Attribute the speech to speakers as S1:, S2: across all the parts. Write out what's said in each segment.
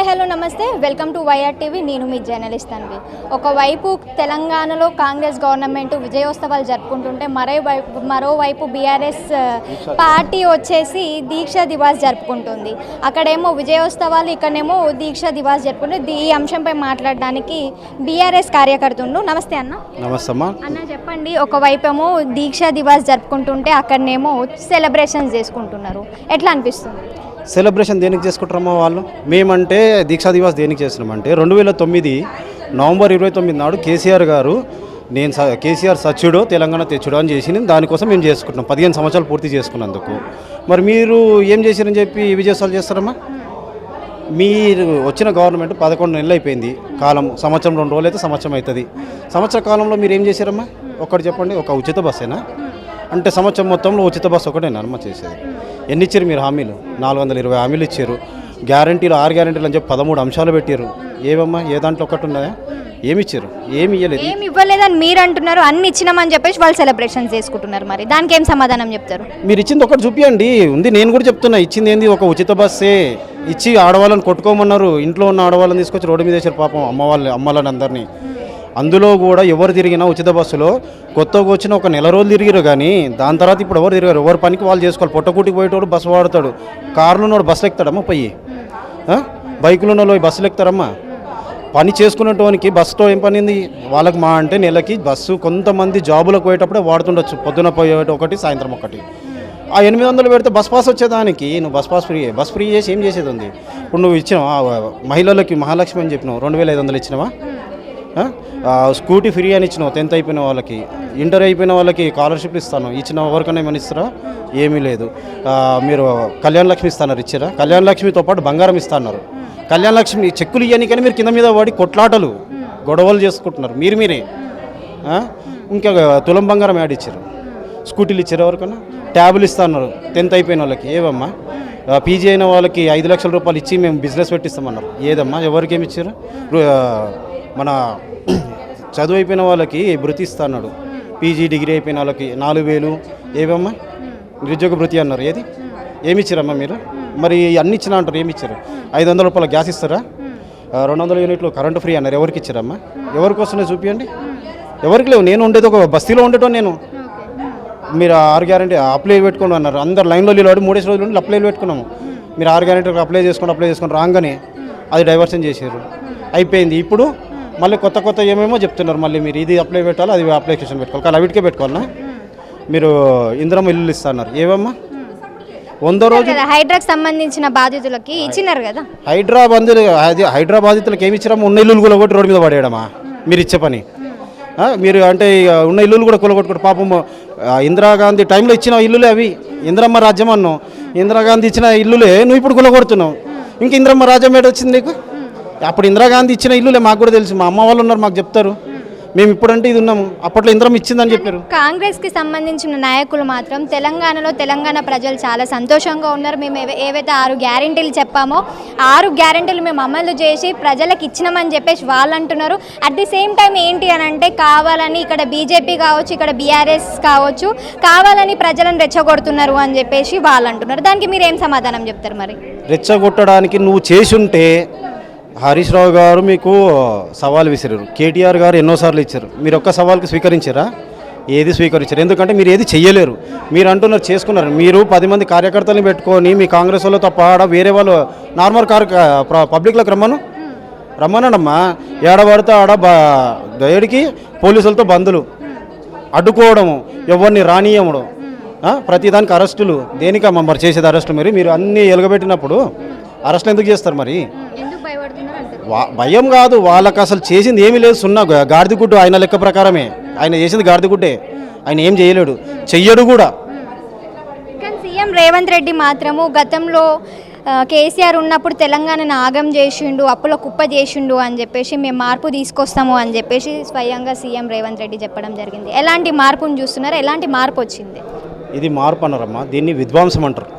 S1: Hi hello నమస్తే. Welcome to YR TV. నేను మీ జర్నలిస్ట్ అన్వి. ఒకవైపు తెలంగాణలో కాంగ్రెస్ గవర్నమెంట్ విజయోత్సవాలు జరుపుకుంటుంటే మరోవైపు మరోవైపు బీఆర్ఎస్ పార్టీ వచ్చేసి దీక్ష దివాస్ జరుపుకుంటుంది. అక్కడేమో విజయోత్సవాలు ఇక్కడేమో దీక్ష దివాస్ జరుపుకుంటే ఈ అంశంపై మాట్లాడడానికి బీఆర్ఎస్ కార్యకర్తుండు నమస్తే అన్న.
S2: నమస్తే అమ్మా
S1: అన్న చెప్పండి. ఒకవైపేమో దీక్ష దివాస్ జరుపుకుంటుంటే అక్కడనేమో సెలబ్రేషన్స్ చేసుకుంటున్నారు. ఎట్లా అనిపిస్తుంది?
S2: సెలబ్రేషన్ దేనికి చేసుకుంటారమ్మా వాళ్ళు? మేమంటే దీక్షా దివాస్ దేనికి చేస్తున్నామంటే రెండు వేల తొమ్మిది నవంబర్ ఇరవై తొమ్మిది నాడు కేసీఆర్ గారు నేను స- కేసీఆర్ సచ్యుడో తెలంగాణ తెచ్చుడు అని చేసి దానికోసం మేము చేసుకుంటున్నాం. పదిహేను సంవత్సరాలు పూర్తి చేసుకున్నందుకు. మరి మీరు ఏం చేశారని చెప్పి విజయోత్సవాలు చేస్తారమ్మా? మీరు వచ్చిన గవర్నమెంట్ పదకొండు నెలలు అయిపోయింది. కాలం సంవత్సరం రెండు రోజులు అయితే సంవత్సరం అవుతుంది. సంవత్సర కాలంలో మీరు ఏం చేశారమ్మా? ఒకటి చెప్పండి ఒక ఉచిత బస్సేనా? అంటే సంవత్సరం మొత్తంలో ఉచిత బస్సు ఒకటేనా అమ్మ చేసేది? ఎన్ని ఇచ్చారు మీరు హామీలు? నాలుగు వందల ఇరవై హామీలు ఇచ్చారు. గ్యారంటీలు ఆరు గ్యారంటీలు అని చెప్పి పదమూడు అంశాలు పెట్టారు. ఏవమ్మా? ఏ దాంట్లో ఒకటి ఉన్నాయా ఏమి ఇచ్చారు? ఏమి ఇవ్వలేదు
S1: ఏం ఇవ్వలేదని మీరు అంటున్నారు. అన్ని ఇచ్చినామని చెప్పేసి వాళ్ళు సెలబ్రేషన్స్ చేసుకుంటున్నారు మరి. దానికి ఏం సమాధానం చెప్తారు?
S2: మీరు ఇచ్చింది ఒకటి చూపియండి. ఉంది నేను కూడా చెప్తున్నా. ఇచ్చింది ఏంది? ఒక ఉచిత బస్సే. ఇచ్చి ఆడవాళ్ళని కొట్టుకోమన్నారు. ఇంట్లో ఉన్న ఆడవాళ్ళని తీసుకొచ్చి రోడ్డు మీద వేసారు పాపం అమ్మ వాళ్ళు అమ్మలని అందరినీ. అందులో కూడా ఎవరు తిరిగినా ఉచిత బస్సులో కొత్తగా వచ్చిన ఒక నెల రోజులు తిరిగిరు కానీ దాని తర్వాత ఇప్పుడు ఎవరు తిరిగారు? ఎవరి పనికి వాళ్ళు చేసుకోవాలి. పొట్టకూటికి పోయేటోడు బస్సు వాడతాడు. కారులో ఉన్నోడు బస్సు ఎక్కుతాడమ్మా పోయి. బైకులు ఉన్న వాళ్ళు బస్సులు ఎక్కుతారమ్మా. పని చేసుకునేటోనికి బస్సుతో ఏం పనింది వాళ్ళకి మా అంటే నెలకి బస్సు కొంతమంది జాబులకు పోయేటప్పుడే వాడుతుండొచ్చు. పొద్దున పోయేట ఒకటి సాయంత్రం ఒకటి. ఆ ఎనిమిది వందలు పెడితే బస్ పాస్ వచ్చేదానికి నువ్వు bus pass free bus free చేసి ఏం చేసేది ఉంది? ఇప్పుడు నువ్వు ఇచ్చినావా? మహిళలకి మహాలక్ష్మి అని చెప్పినావు. రెండు వేల ఐదు వందలు ఇచ్చినావా? స్కూటీ ఫ్రీ అని ఇచ్చినావు టెన్త్ అయిపోయిన వాళ్ళకి. ఇంటర్ అయిపోయిన వాళ్ళకి స్కాలర్షిప్ ఇస్తాను. ఇచ్చిన ఎవరికైనా ఏమైనా ఇస్తారా? ఏమీ లేదు. మీరు కళ్యాణ లక్ష్మి ఇస్తున్నారు ఇచ్చారా? కళ్యాణ లక్ష్మితో పాటు బంగారం ఇస్తున్నారు. కళ్యాణ లక్ష్మి చెక్కులు ఇవ్వనికని మీరు కింద మీద వాడి కొట్లాటలు గొడవలు చేసుకుంటున్నారు. మీరు మీరే. ఇంకా తులం బంగారం యాడ్ ఇచ్చారు. స్కూటీలు ఇచ్చారు ఎవరికన్నా ట్యాబులు ఇస్తున్నారు టెన్త్ అయిపోయిన వాళ్ళకి. ఏవమ్మా? పీజీ అయిన వాళ్ళకి ఐదు లక్షల రూపాయలు ఇచ్చి మేము బిజినెస్ పెట్టిస్తామన్నారు. ఏదమ్మా? ఎవరికి ఏమి ఇచ్చారు? మన చదువు అయిపోయిన వాళ్ళకి భృతి ఇస్తున్నాడు పీజీ డిగ్రీ అయిపోయిన వాళ్ళకి నాలుగు వేలు. ఏవమ్మా? నిరుద్యోగ భృతి అన్నారు. ఏది? ఏమి ఇచ్చారమ్మా మీరు? మరి అన్ని ఇచ్చిన అంటారు. ఏమి ఇచ్చారు ఐదు వందల రూపాయల గ్యాస్ ఇస్తారా? రెండు వందల యూనిట్లు కరెంటు ఫ్రీ అన్నారు. ఎవరికి ఇచ్చారమ్మా? ఎవరికి వస్తున్నాయి చూపించండి ఎవరికి లేవు. నేను ఉండేది ఒక బస్తీలో ఉండేటో నేను. మీరు ఆరు గ్యారంటీ అప్లై పెట్టుకోండి అన్నారు. అందరు లైన్లో నిలబడి మూడేసి రోజులు ఉండి అప్లైలు పెట్టుకున్నాము. మీరు ఆరు గ్యారంటీ అప్లై చేసుకోండి అప్లై చేసుకోండి రాగానే అది డైవర్షన్ చేశారు. అయిపోయింది. ఇప్పుడు మళ్ళీ కొత్త కొత్త ఏమేమో చెప్తున్నారు. మళ్ళీ మీరు ఇది అప్లై పెట్టాలి అది అప్లికేషన్ పెట్టుకోవాలి? కానీ అవిటికే పెట్టుకోవాలన్నా మీరు ఇంద్రం ఇల్లు ఇస్తున్నారు. ఏవమ్మా? వంద రోజు
S1: హైడ్రాకి సంబంధించిన బాధితులకి ఇచ్చినారు కదా.
S2: హైదరాబాద్ అది హైదరాబాదితులకు ఏమి ఇచ్చారమ్మా ఉన్న ఇల్లులు కూడా ఒకటి రోడ్డు మీద పడేయడమా? మీరు ఇచ్చే పని. మీరు అంటే ఉన్న ఇల్లులు కూడా కొలగొట్టుకుంటారు పాపం ఇందిరాగాంధీ టైంలో ఇచ్చిన ఇల్లులే అవి. ఇందిరమ్మ రాజ్యం అన్నావు ఇందిరాగాంధీ ఇచ్చిన ఇల్లులే నువ్వు ఇప్పుడు కొలగొడుతున్నావు. ఇంక ఇందిరమ్మ రాజ్యం ఏడు వచ్చింది నీకు? అప్పుడు ఇందిరాగాంధీ ఇచ్చిన ఇల్లులే మాకు కూడా తెలుసు. మా అమ్మ వాళ్ళు ఉన్నారు మాకు చెప్తారు. మేము ఇప్పుడంటే ఇది ఉన్నాము. అప్పట్లో ఇందిరమ్మ ఇచ్చిందని చెప్పారు.
S1: కాంగ్రెస్కి సంబంధించిన నాయకులు మాత్రం తెలంగాణలో తెలంగాణ ప్రజలు చాలా సంతోషంగా ఉన్నారు. మేము ఏవై- ఏవైతే ఆరు గ్యారెంటీలు చెప్పామో ఆరు గ్యారెంటీలు మేము అమలు చేసి ప్రజలకు ఇచ్చినామని చెప్పేసి వాళ్ళు అంటున్నారు. అట్ ది సేమ్ టైం ఏంటి అని అంటే కావాలని ఇక్కడ బీజేపీ కావచ్చు ఇక్కడ బీఆర్ఎస్ కావచ్చు కావాలని ప్రజలను రెచ్చగొడుతున్నారు అని చెప్పేసి వాళ్ళు అంటున్నారు. దానికి మీరు ఏం సమాధానం చెప్తారు మరి?
S2: రెచ్చగొట్టడానికి నువ్వు చేసుంటే హరీష్ రావు గారు మీకు సవాల్ విసిరారు. కేటీఆర్ గారు ఎన్నోసార్లు ఇచ్చారు. మీరు ఒక్క సవాల్కి స్వీకరించారా? ఏది స్వీకరించారు? ఎందుకంటే మీరు ఏది చెయ్యలేరు. మీరు అంటున్నారు చేసుకున్నారు. మీరు పది మంది కార్యకర్తలను పెట్టుకొని మీ కాంగ్రెస్ వాళ్ళు తప్ప ఆడ వేరే వాళ్ళు నార్మల్ కార్ పబ్లిక్లోకి రమ్మను? రమ్మనమ్మా ఏడ పడితే ఆడ బా గైడ్కి పోలీసులతో బందులు. అడ్డుకోవడము ఎవరిని రానియముడు. ప్రతిదానికి అరెస్టులు. దేనికమ్మా మరి చేసేది అరెస్టు మరి? మీరు అన్నీ ఎలగబెట్టినప్పుడు అరెస్టులు ఎందుకు చేస్తారు మరి
S1: ఎందుకు భయపడుతున్నారు అంటారు
S2: వా- భయం కాదు వాళ్ళకి అసలు చేసింది ఏమీ లేదు సున్నా గాడిదగుడ్డు ఆయన లెక్క ప్రకారమే. ఆయన చేసింది గాడిదగుడ్డే. ఆయన ఏం చేయలేడు. చెయ్యడు కూడా.
S1: కానీ సీఎం రేవంత్ రెడ్డి మాత్రము గతంలో కేసీఆర్ ఉన్నప్పుడు తెలంగాణను ఆగం చేసిండు అప్పుల కుప్ప చేసిండు అని చెప్పేసి మేము మార్పు తీసుకొస్తాము అని చెప్పేసి స్వయంగా సీఎం రేవంత్ రెడ్డి చెప్పడం జరిగింది. ఎలాంటి మార్పును చూస్తున్నారు? ఎలాంటి మార్పు వచ్చింది?
S2: ఇది మార్పు అన్నారమ్మా. దీన్ని విధ్వంసం అంటారు.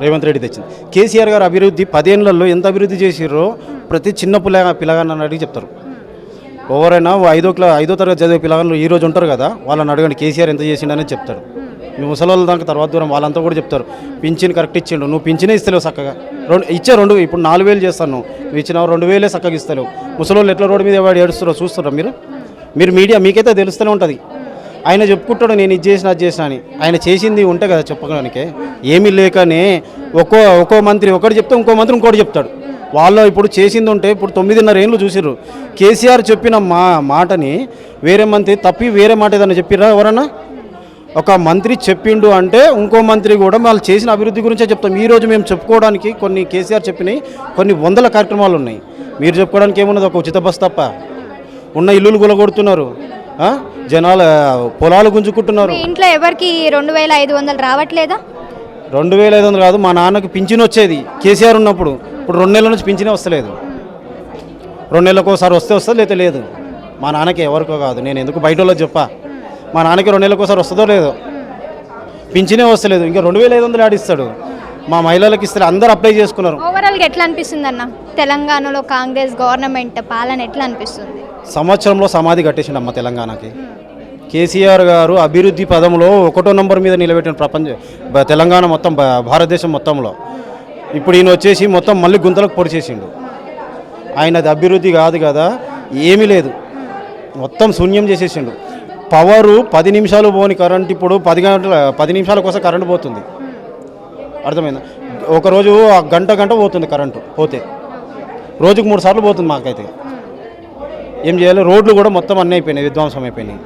S2: రేవంత్ రెడ్డి తెచ్చింది. కేసీఆర్ గారు అభివృద్ధి పదేళ్ళలో ఎంత అభివృద్ధి చేసిర్రో ప్రతి చిన్న పిల్ల పిల్లగాన్ని అడిగి చెప్తారు. ఎవరైనా ఐదో క్లా ఐదో తరగతి చదివే పిల్లగాళ్ళు ఈ రోజు ఉంటారు కదా వాళ్ళని అడగండి కేసీఆర్ ఎంత చేసిండని చెప్తాడు. మీ ముసలోళ్ళ దాకా తర్వాత దూరం వాళ్ళంతా కూడా చెప్తారు. పింఛన్ కరెక్ట్ ఇచ్చిండు నువ్వు పింఛనే ఇస్తలేవు చక్కగా. రెండు ఇచ్చే రెండు ఇప్పుడు నాలుగు వేలు చేస్తాను నువ్వు నువ్వు ఇచ్చిన రెండు వేలే చక్కగా ఇస్తలేవు. ముసలోళ్ళు ఎట్లా రోడ్డు మీద వాడు ఏడుస్తారో చూస్తారా మీరు? మీరు మీడియా మీకైతే తెలుస్తూనే ఉంటుంది. ఆయన చెప్పుకుంటాడు నేను ఇది చేసిన అది చేసిన అని. ఆయన చేసింది ఉంటే కదా చెప్పడానికి ఏమీ లేకనే ఒక్కో ఒక్కో మంత్రి ఒకటి చెప్తే ఇంకో మంత్రి ఇంకోటి చెప్తాడు. వాళ్ళు ఇప్పుడు చేసింది ఉంటే ఇప్పుడు తొమ్మిదిన్నర ఏళ్ళు చూసిర్రు. కేసీఆర్ చెప్పిన మా మాటని వేరే మంత్రి తప్పి వేరే మాట ఏదైనా చెప్పిరా ఎవరన్నా? ఒక మంత్రి చెప్పిండు అంటే ఇంకో మంత్రి కూడా వాళ్ళు చేసిన అభివృద్ధి గురించే చెప్తాం. ఈరోజు మేము చెప్పుకోవడానికి కొన్ని కేసీఆర్ చెప్పినాయి కొన్ని వందల కార్యక్రమాలు ఉన్నాయి. మీరు చెప్పుకోవడానికి ఏమున్నది? ఒక ఉచిత బస్ తప్ప. ఉన్న ఇల్లులు గులగొడుతున్నారు. జనాలు పొలాలు గుంజుకుంటున్నారు.
S1: ఇంట్లో ఎవరికి రెండు వేల ఐదు వందలు రావట్లేదా?
S2: రెండు వేల ఐదు వందలు కాదు మా నాన్నకు పింఛన్ వచ్చేది కేసీఆర్ ఉన్నప్పుడు. ఇప్పుడు రెండు నెలల నుంచి పింఛనే వస్తలేదు. రెండు నెలలకు ఒకసారి వస్తే వస్తుంది లేతే లేదు. మా నాన్నకి ఎవరికో కాదు నేను ఎందుకు బయట వాళ్ళకి చెప్పా? మా నాన్నకి రెండు నెలలకు ఒకసారి వస్తుందో లేదో. పింఛనే వస్తలేదు ఇంకా రెండు వేల ఐదు వందలు ఆడిస్తాడు మా మహిళలకు ఇస్తే అందరూ అప్లై చేసుకున్నారు.
S1: ఓవరాల్గా ఎట్లా అనిపిస్తుంది అన్న తెలంగాణలో కాంగ్రెస్ గవర్నమెంట్ పాలన ఎట్లా అనిపిస్తుంది?
S2: సంవత్సరంలో సమాధి కట్టేసిండమ్మ తెలంగాణకి. కేసీఆర్ గారు అభివృద్ధి పదంలో ఒకటో నంబర్ మీద నిలబెట్టిన ప్రపంచ తెలంగాణ మొత్తం భారతదేశం మొత్తంలో. ఇప్పుడు ఈయన వచ్చేసి మొత్తం మళ్ళీ గుంతలకు పొడిచేసిండు ఆయనది అభివృద్ధి కాదు కదా ఏమీ లేదు. మొత్తం శూన్యం చేసేసిండు. పవరు పది నిమిషాలు పోని కరెంట్ ఇప్పుడు పది గంటల పది నిమిషాల కోసం కరెంట్ పోతుంది. అర్థమైందా? ఒకరోజు ఆ గంట గంట పోతుంది కరెంటు పోతే. రోజుకు మూడు సార్లు పోతుంది మాకైతే. ఏం చేయాలి? రోడ్లు కూడా మొత్తం అన్నీ అయిపోయినాయి విధ్వంసం అయిపోయినాయి.